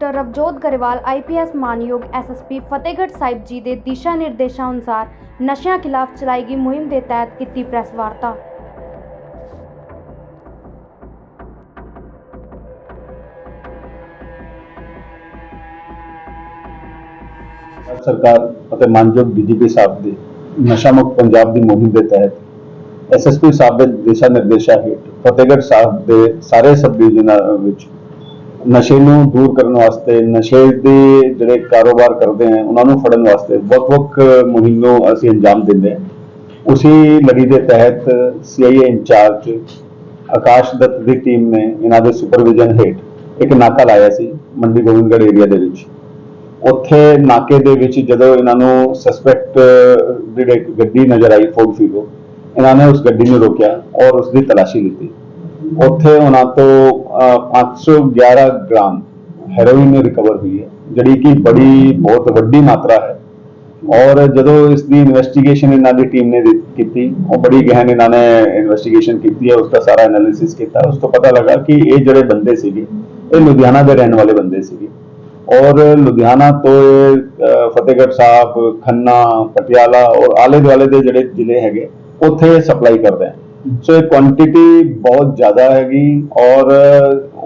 Doctor Ravjot Grewal IPS ਮਾਨਯੋਗ SSP Fatehgarh Sahib ji ਦੇ ਦਿਸ਼ਾ ਨਿਰਦੇਸ਼ਾਂ ਅਨੁਸਾਰ ਨਸ਼ਿਆਂ ਖਿਲਾਫ ਚਲਾਈ ਗਈ ਮੁਹਿੰਮ ਦੇ ਤਹਿਤ ਕੀਤੀ ਪ੍ਰੈਸ ਵਾਰਤਾ। ਸਰਕਾਰ ਅਤੇ ਮਾਨਯੋਗ ਡੀਜੀਪੀ ਸਾਹਿਬ ਦੇ ਨਸ਼ਾ ਮੁਕਤ ਪੰਜਾਬ ਦੀ ਮੁਹਿੰਮ ਦੇ ਤਹਿਤ ਐਸਐਸਪੀ ਸਾਹਿਬ ਦੇ ਦਿਸ਼ਾ ਨਿਰਦੇਸ਼ਾਂ ਹੇਠ ਫਤਿਹਗੜ੍ਹ ਸਾਹਿਬ ਦੇ ਸਾਰੇ ਸਬ ਡਿਵੀਜ਼ਨਾਂ ਵਿੱਚ ਨਸ਼ੇ ਨੂੰ ਦੂਰ ਕਰਨ ਵਾਸਤੇ, ਨਸ਼ੇ ਦੇ ਜਿਹੜੇ ਕਾਰੋਬਾਰ ਕਰਦੇ ਹਨ ਉਹਨਾਂ ਨੂੰ ਫੜਨ ਵਾਸਤੇ ਵੱਖ-ਵੱਖ ਮੁਹਿੰਮ ਨੂੰ ਅਸੀਂ ਅੰਜਾਮ ਦਿੰਦੇ ਹਾਂ। ਉਸੇ ਲੜੀ ਦੇ ਤਹਿਤ CIA in charge Akash Dutt the team ਨੇ ਇਹਨਾਂ ਦੇ ਸੁਪਰਵਿਜ਼ਨ ਹੇਠ ਇੱਕ ਨਾਕਾ ਲਾਇਆ ਸੀ ਮੰਡੀ ਗੋਬਿੰਦਗੜ੍ਹ ਏਰੀਆ ਦੇ ਵਿੱਚ। ਉੱਥੇ ਨਾਕੇ ਦੇ ਵਿੱਚ ਜਦੋਂ ਇਹਨਾਂ ਨੂੰ ਸਸਪੈਕਟ ਜਿਹੜੇ ਗੱਡੀ ਨਜ਼ਰ ਆਈ ਫੋਰਡ ਫੀਗੋ ਇਹਨਾਂ ਨੇ ਉਸ ਗੱਡੀ ਨੂੰ ਰੋਕਿਆ ਔਰ ਉਸ ਦੀ ਤਲਾਸ਼ੀ ਲਿੱਤੀ ਉੱਥੇ ਉਹਨਾਂ ਤੋਂ ਅਹ, 511 ਗ੍ਰਾਮ ਹੈਰੋਇਨ ਰਿਕਵਰ ਹੋਈ ਹੈ ਜਿਹੜੀ ਕਿ ਬੜੀ ਬਹੁਤ ਵੱਡੀ ਮਾਤਰਾ ਹੈ। ਔਰ ਜਦੋਂ ਇਸ ਦੀ ਇਨਵੈਸਟੀਗੇਸ਼ਨ ਇਹਨਾਂ ਦੀ ਟੀਮ ਨੇ ਦੀ- ਕੀਤੀ ਉਹ ਬੜੀ ਗਹਿਨ ਇਹਨਾਂ ਨੇ ਇਨਵੈਸਟੀਗੇਸ਼ਨ ਕੀਤੀ ਹੈ ਉਸ ਦਾ ਸਾਰਾ ਐਨਾਲਿਸਿਸ ਕੀਤਾ। ਉਸ ਤੋਂ ਪਤਾ ਲੱਗਾ ਕਿ ਇਹ ਜਿਹੜੇ ਬੰਦੇ ਸੀਗੇ ਇਹ ਲੁਧਿਆਣਾ ਦੇ ਰਹਿਣ ਵਾਲੇ ਬੰਦੇ ਸੀਗੇ। ਔਰ ਲੁਧਿਆਣਾ ਤੋਂ ਇਹ, ਅਹ, ਫਤਿਹਗੜ੍ਹ ਸਾਹਿਬ ਖੰਨਾ ਪਟਿਆਲਾ ਔਰ ਆਲੇ ਦੁਆਲੇ ਦੇ ਜਿਹੜੇ ਜ਼ਿਲ੍ਹੇ ਹੈਗੇ ਉੱਥੇ ਸਪਲਾਈ ਕਰਦੇ ਹੈ ਸੋ ਇਹ ਕੁਆਂਟੀਟੀ ਬਹੁਤ ਜ਼ਿਆਦਾ ਹੈਗੀ ਔਰ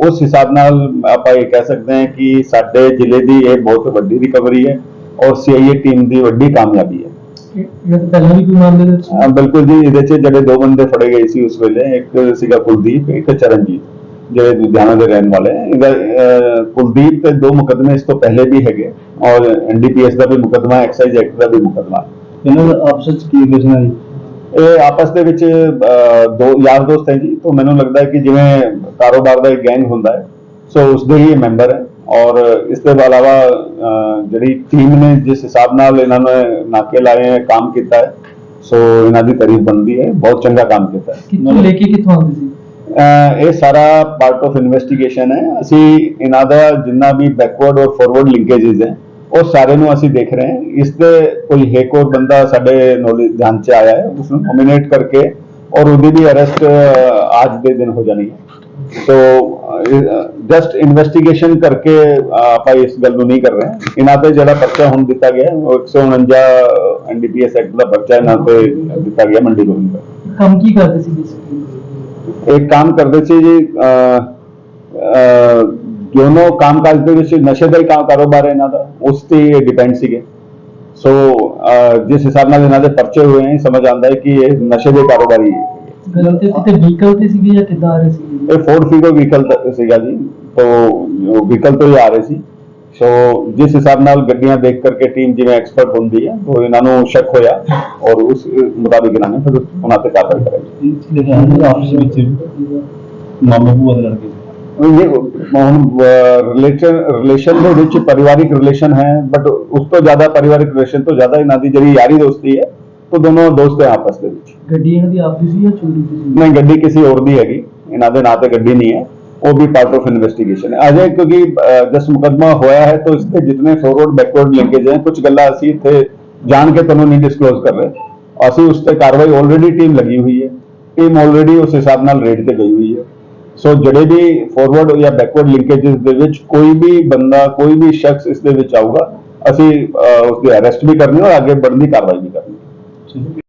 ਉਸ ਹਿਸਾਬ ਨਾਲ ਆਪਾਂ ਇਹ ਕਹਿ ਸਕਦੇ ਹਾਂ ਕਿ ਸਾਡੇ ਜ਼ਿਲ੍ਹੇ ਦੀ ਇਹ ਬਹੁਤ ਵੱਡੀ ਰਿਕਵਰੀ ਹੈ ਔਰ ਸੀਆਈਏ ਟੀਮ ਦੀ ਵੱਡੀ ਕਾਮਯਾਬੀ ਹੈ ਇਹ ਤਾਂ ਪਹਿਲਾਂ ਵੀ ਕੋਈ ਮਾਮਲੇ ਦੇ ਵਿੱਚ ਅਹ ਬਿਲਕੁਲ ਜੀ ਇਹਦੇ 'ਚ ਜਿਹੜੇ ਦੋ ਬੰਦੇ ਫੜੇ ਗਏ ਸੀ ਉਸ ਵੇਲੇ ਇੱਕ ਸੀਗਾ ਕੁਲਦੀਪ ਇੱਕ ਚਰਨਜੀਤ ਜਿਹੜੇ ਲੁਧਿਆਣਾ ਦੇ ਰਹਿਣ ਵਾਲੇ ਹੈ ਇਹਦਾ ਅਹ, ਕੁਲਦੀਪ ਤੇ ਦੋ ਮੁਕਦਮੇ ਇਸ ਤੋਂ ਪਹਿਲੇ ਵੀ ਹੈਗੇ ਔਰ ਐਨਡੀਪੀਐਸ ਦਾ ਵੀ ਮੁਕਦਮਾ ਐਕਸਾਈਜ਼ ਐਕਟ ਦਾ ਵੀ ਮੁਕਦਮਾ ਇਹਨਾਂ ਦਾ ਆਪਸ ਵਿੱਚ ਕੀ ਰਿਲੇਸ਼ਨ ਹੈ ਜੀ? ਇਹ ਆਪਸ ਦੇ ਵਿੱਚ ਦੋ ਯਾਰ ਦੋਸਤ ਹੈ ਜੀ ਤੋਂ ਮੈਨੂੰ ਲੱਗਦਾ ਹੈ ਕਿ ਜਿਵੇਂ ਕਾਰੋਬਾਰ ਦਾ ਇੱਕ ਗੈਂਗ ਹੁੰਦਾ ਹੈ ਸੋ ਉਸ ਦੇ ਹੀ ਮੈਂਬਰ ਹੈ। ਔਰ ਇਸ ਦੇ ਇਲਾਵਾ ਜਿਹੜੀ ਟੀਮ ਨੇ ਜਿਸ ਹਿਸਾਬ ਨਾਲ ਇਹਨਾਂ ਨੇ ਨਾਕੇ ਲਾਏ ਹੈ ਕੰਮ ਕੀਤਾ ਹੈ ਸੋ ਇਹਨਾਂ ਦੀ ਤਾਰੀਫ ਬਣਦੀ ਹੈ। ਬਹੁਤ ਚੰਗਾ ਕੰਮ ਕੀਤਾ ਹੈ। ਕਿੱਥੋਂ ਲੈ ਕੇ ਕਿੱਥੋਂ ਆਉਂਦੇ ਸੀ? ਇਹ ਸਾਰਾ ਪਾਰਟ ਆਫ ਇਨਵੈਸਟੀਗੇਸ਼ਨ ਹੈ। ਅਸੀਂ ਇਹਨਾਂ ਦਾ ਜਿੰਨਾ ਵੀ ਬੈਕਵਰਡ ਔਰ ਫਾਰਵਰਡ ਲਿੰਕੇजेस ਹੈ ਉਹ ਸਾਰੇ ਨੂੰ ਅਸੀਂ ਦੇਖ ਰਹੇ ਹਾਂ। ਇਸ ਦੇ ਕੋਈ ਇੱਕ ਹੋਰ ਬੰਦਾ ਸਾਡੇ ਨੌਲੇਜ ਧਿਆਨ ਚ ਆਇਆ ਹੈ ਉਸ ਨੂੰ ਨੋਮੀਨੇਟ ਕਰਕੇ ਔਰ ਉਹਦੀ ਵੀ ਅਰੈਸਟ ਅੱਜ ਦੇ ਦਿਨ ਹੋ ਜਾਣੀ ਹੈ। ਸੋ ਜਸਟ ਇਨਵੈਸਟੀਗੇਸ਼ਨ ਕਰਕੇ ਆਪਾਂ ਇਸ ਗੱਲ ਨੂੰ ਨਹੀਂ ਕਰ ਰਹੇ ਇਹਨਾਂ ਤੇ ਜਿਹੜਾ ਪਰਚਾ ਹੁਣ ਦਿੱਤਾ ਗਿਆ ਉਹ 149 ਐਨਡੀਪੀਐਸ ਐਕਟ ਦਾ ਪਰਚਾ ਇਹਨਾਂ ਤੇ ਦਿੱਤਾ ਗਿਆ ਮੰਡੀ ਕੰਮ ਕੀ ਕਰਦੇ ਸੀ ਇੱਕ ਕੰਮ ਕਰਦੇ ਸੀ ਜੀ ਅਹ, ਦੋਨੋਂ ਕੰਮਕਾਜ ਦੇ ਵਿੱਚ ਨਸ਼ੇ ਦਾ ਹੀ ਕੰਮ ਕਾਰੋਬਾਰ ਹੈ ਇਹਨਾਂ ਦਾ ਉਸ ਤੇ ਡਿਪੈਂਡ ਸੀਗੇ। ਸੋ ਜਿਸ ਹਿਸਾਬ ਨਾਲ ਇਹਨਾਂ ਦੇ ਪਰਚੇ ਹੋਏ ਹੈ ਸਮਝ ਆਉਂਦਾ ਹੈ ਕਿ ਇਹ ਨਸ਼ੇ ਦੇ ਕਾਰੋਬਾਰੀ ਹੈ। ਤੇ ਵਹੀਕਲ ਤੇ ਸੀਗੇ ਜਾਂ ਕਿੱਦਾਂ ਆ ਰਹੇ ਸੀ? ਇਹ ਫੋਰਡ ਫੀਗੋ ਵਹੀਕਲ ਸੀਗਾ ਜੀ ਤੋਂ ਵਹੀਕਲ ਤੋਂ ਹੀ ਆ ਰਹੇ ਸੀ। ਸੋ ਜਿਸ ਹਿਸਾਬ ਨਾਲ ਗੱਡੀਆਂ ਦੇਖ ਕਰਕੇ ਟੀਮ ਜਿਵੇਂ ਐਕਸਪਰਟ ਹੁੰਦੀ ਹੈ ਉਹ ਇਹਨਾਂ ਨੂੰ ਸ਼ੱਕ ਹੋਇਆ ਔਰ ਉਸ ਮੁਤਾਬਿਕ ਇਹਨਾਂ ਨੇ ਫਿਰ ਉਹਨਾਂ ਤੇ ਕਾਰਵਾਈ ਕਰਾਈ। ਲਿਖਿਆ ਆਪਸ ਵਿੱਚ ਮਾਮਲਾ ਭੂਆ ਦੇ ਲੜਕੇ। ਰਿਲੇਸ਼ਨ ਰਿਲੇਸ਼ਨ ਦੇ ਵਿੱਚ ਪਰਿਵਾਰਿਕ ਰਿਲੇਸ਼ਨ ਹੈ ਬਟ ਉਸ ਤੋਂ ਜ਼ਿਆਦਾ ਪਰਿਵਾਰਿਕ ਰਿਲੇਸ਼ਨ ਤੋਂ ਜ਼ਿਆਦਾ ਇਹਨਾਂ ਦੀ ਜਿਹੜੀ ਯਾਰੀ ਦੋਸਤੀ ਹੈ ਉਹ ਦੋਨੋਂ ਦੋਸਤ ਹੈ ਆਪਸ ਦੇ ਵਿੱਚ। ਗੱਡੀ ਇਹਨਾਂ ਦੀ ਆਪਦੀ ਸੀ ਜਾਂ ਚੋਰੀ ਦੀ? ਸੀ ਨਹੀਂ ਗੱਡੀ ਕਿਸੇ ਹੋਰ ਦੀ ਹੈਗੀ। ਇਹਨਾਂ ਦੇ ਨਾਂ ਤੇ ਗੱਡੀ ਨਹੀਂ ਹੈ। ਉਹ ਵੀ ਪਾਰਟ ਆਫ ਇਨਵੈਸਟੀਗੇਸ਼ਨ ਹੈ। ਅਜੇ ਕਿਉਂਕਿ ਜਸ ਮੁਕਦਮਾ ਹੋਇਆ ਹੈ ਤਾਂ ਇਸ ਤੇ ਜਿੰਨੇ ਫੋਰਵਰਡ ਬੈਕਵਰਡ ਲਿੰਕੇਜ ਹੈ ਕੁਝ ਗੱਲਾਂ ਅਸੀਂ ਇੱਥੇ ਜਾਣ ਕੇ ਤੁਹਾਨੂੰ ਨਹੀਂ ਡਿਸਕਲੋਜ਼ ਕਰ ਰਹੇ। ਅਸੀਂ ਉਸ ਤੇ ਕਾਰਵਾਈ ਆਲਰੇਡੀ ਟੀਮ ਲੱਗੀ ਹੋਈ ਹੈ। ਟੀਮ ਆਲਰੇਡੀ ਉਸ ਹਿਸਾਬ ਨਾਲ ਰੇਡ ਤੇ ਗਈ ਹੋਈ ਹੈ। ਸੋ ਜਿਹੜੇ ਵੀ ਫਾਰਵਰਡ ਜਾਂ ਬੈਕਵਰਡ ਲਿੰਕੇजेस ਦੇ ਵਿੱਚ ਕੋਈ ਵੀ ਬੰਦਾ ਕੋਈ ਵੀ ਸ਼ਖਸ ਇਸ ਦੇ ਵਿੱਚ ਆਊਗਾ ਅਸੀਂ ਅਹ, ਉਸ ਦੀ ਅਰੈਸਟ ਵੀ ਕਰਨੀ ਔਰ ਅੱਗੇ ਬਣਦੀ ਕਾਰਵਾਈ ਵੀ ਕਰਨੀ